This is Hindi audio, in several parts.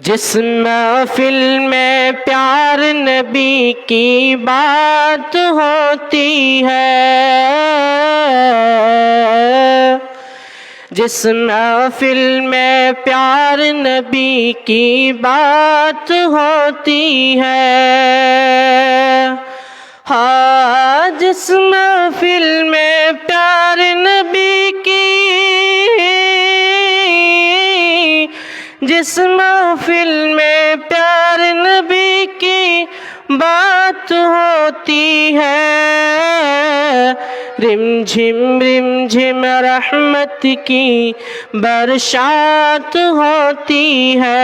जिस महफिल में प्यार नबी की बात होती है, जिस महफिल में प्यार नबी की बात होती है हाँ जिस महफिल में जिस महफिल में प्यार नबी की बात होती है। रिम झिम रिम झिम रहमत की बरसात होती है।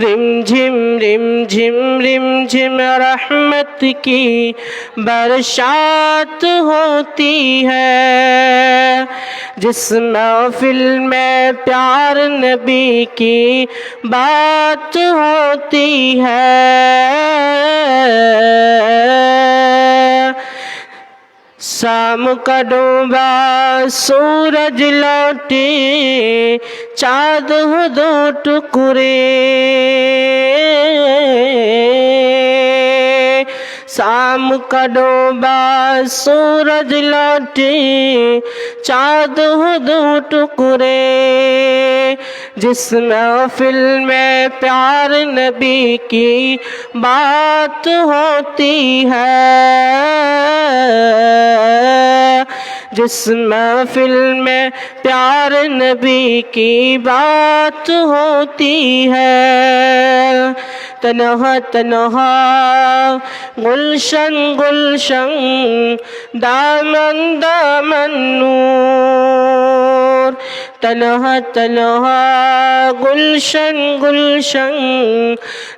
रिम झिम रिम झिम रिम झिम रहमत की बरसात होती है। जिस महफिल में प्यार नबी की बात होती है। शाम का डूबा सूरज लौटी, चाँद हो दो टुकड़े शाम का डूबा सूरज लौटे चाँद हो दो टुकड़े। जिस महफिल में प्यार नबी की बात होती है। जिस महफिल में प्यार नबी की बात होती है। तनहा तनहा। गुलशन गुलशन दामन दामन नूर तनहा तनहा, गुलशन गुलशन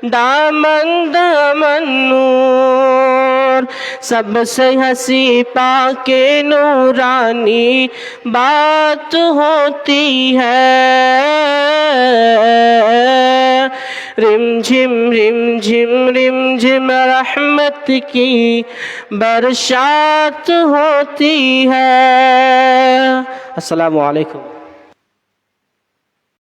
दामन दामन नूर सबसे हँसी पाके नूरानी बात होती है। रिम झिम रिम झिम रिम झिम रहमत की बरसात होती है। अस्सलाम वालेकुम